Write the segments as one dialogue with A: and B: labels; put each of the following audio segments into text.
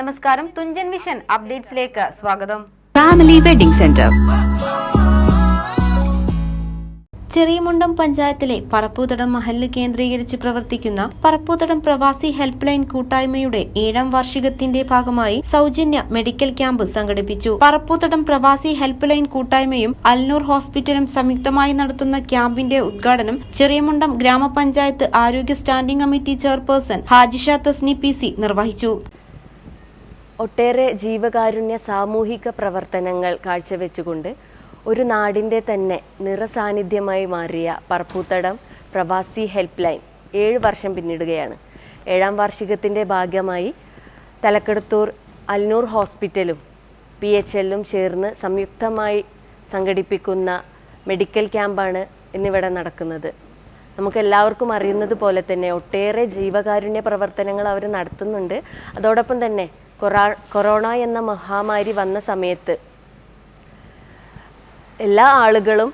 A: നമസ്കാരം. തുഞ്ചൻ വിഷൻ അപ്ഡേറ്റ്സിലേക്ക് സ്വാഗതം.
B: Family wedding centre
C: Cheriyamundam പഞ്ചായത്തിലെ പറപ്പൂതടം മഹല്ല് കേന്ദ്രീകരിച്ച് പ്രവർത്തിക്കുന്ന പറപ്പൂതടം പ്രവാസി ഹെൽപ്പ് ലൈൻ കൂട്ടായ്മയുടെ ഏഴാം വാർഷികത്തിന്റെ ഭാഗമായി സൗജന്യ മെഡിക്കൽ ക്യാമ്പ് സംഘടിപ്പിച്ചു. പറപ്പൂതടം പ്രവാസി ഹെൽപ്പ് ലൈൻ കൂട്ടായ്മയും അൽനൂർ ഹോസ്പിറ്റലും സംയുക്തമായി നടത്തുന്ന ക്യാമ്പിന്റെ ഉദ്ഘാടനം ചെറിയമുണ്ടം ഗ്രാമപഞ്ചായത്ത് ആരോഗ്യ standing committee chairperson Hajisha Tasni P C നിർവഹിച്ചു.
D: ഒട്ടേറെ ജീവകാരുണ്യ സാമൂഹിക പ്രവർത്തനങ്ങൾ കാഴ്ചവെച്ചുകൊണ്ട് ഒരു നാടിന്റെ തന്നെ നിറസാന്നിധ്യമായി മാറിയ പറപ്പൂത്തടം പ്രവാസി ഹെൽപ്പ് ലൈൻ ഏഴ് വർഷം പിന്നിടുകയാണ്. ഏഴാം വാർഷികത്തിന്റെ ഭാഗമായി തലക്കെടുത്തൂർ അൽനൂർ ഹോസ്പിറ്റലും പി എച്ച് എല്ലും ചേർന്ന് സംയുക്തമായി സംഘടിപ്പിക്കുന്ന മെഡിക്കൽ ക്യാമ്പാണ് ഇന്നിവിടെ നടക്കുന്നത്. നമുക്ക് എല്ലാവർക്കും അറിയുന്നത് പോലെ തന്നെ ഒട്ടേറെ ജീവകാരുണ്യ പ്രവർത്തനങ്ങൾ അവർ നടത്തുന്നുണ്ട്. അതോടൊപ്പം തന്നെ കൊറോണ എന്ന മഹാമാരി വന്ന സമയത്ത് എല്ലാ ആളുകളും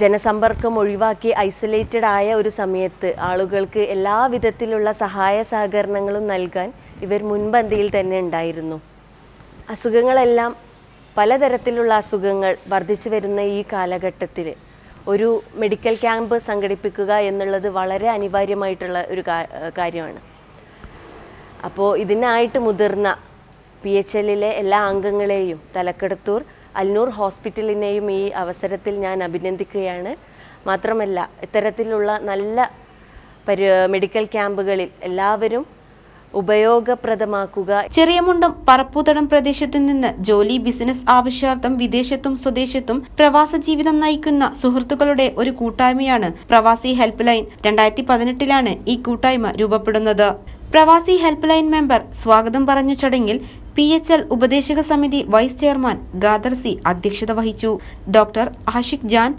D: ജനസമ്പർക്കം ഒഴിവാക്കി ഐസൊലേറ്റഡ് ആയ ഒരു സമയത്ത് ആളുകൾക്ക് എല്ലാ വിധത്തിലുള്ള സഹായ സഹകരണങ്ങളും നൽകാൻ ഇവർ മുൻപന്തിയിൽ തന്നെ ഉണ്ടായിരുന്നു. അസുഖങ്ങളെല്ലാം പലതരത്തിലുള്ള അസുഖങ്ങൾ വർദ്ധിച്ചു വരുന്ന ഈ കാലഘട്ടത്തിൽ ഒരു മെഡിക്കൽ ക്യാമ്പ് സംഘടിപ്പിക്കുക എന്നുള്ളത് വളരെ അനിവാര്യമായിട്ടുള്ള ഒരു കാര്യമാണ്. അപ്പോൾ ഇതിനായിട്ട് മുതിർന്ന പി എച്ച് എല്ലിലെ എല്ലാ അംഗങ്ങളെയും തലക്കെടുത്തൂർ അൽനൂർ ഹോസ്പിറ്റലിനെയും ഈ അവസരത്തിൽ ഞാൻ അഭിനന്ദിക്കുകയാണ്. മാത്രമല്ല ഇത്തരത്തിലുള്ള നല്ല പരി മെഡിക്കൽ ക്യാമ്പുകളിൽ എല്ലാവരും ഉപയോഗപ്രദമാക്കുക.
C: ചെറിയമുണ്ടം പറപ്പൂതടം പ്രദേശത്തു നിന്ന് ജോലി ബിസിനസ് ആവശ്യാർത്ഥം വിദേശത്തും സ്വദേശത്തും പ്രവാസ ജീവിതം നയിക്കുന്ന സുഹൃത്തുക്കളുടെ ഒരു കൂട്ടായ്മയാണ് പ്രവാസി ഹെൽപ്പ് ലൈൻ രണ്ടായിരത്തി പതിനെട്ടിലാണ് ഈ കൂട്ടായ്മ രൂപപ്പെടുന്നത്. പ്രവാസി ഹെൽപ്പ് ലൈൻ മെമ്പർ സ്വാഗതം പറഞ്ഞ ചടങ്ങിൽ പി എച്ച് എൽ ഉപദേശക സമിതി വൈസ് ചെയർമാൻ ഗാദർ സി അധ്യക്ഷത വഹിച്ചു. Doctor Ashiq Jan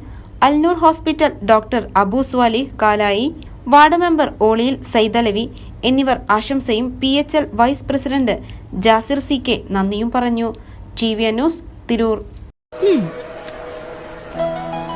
C: Alnoor hospital doctor Abu Swalih Kalayi ward member Oliyil Saidalavi എന്നിവർ ആശംസയും P H L vice president Jasir C K നന്ദിയും പറഞ്ഞു. T V news Tirur.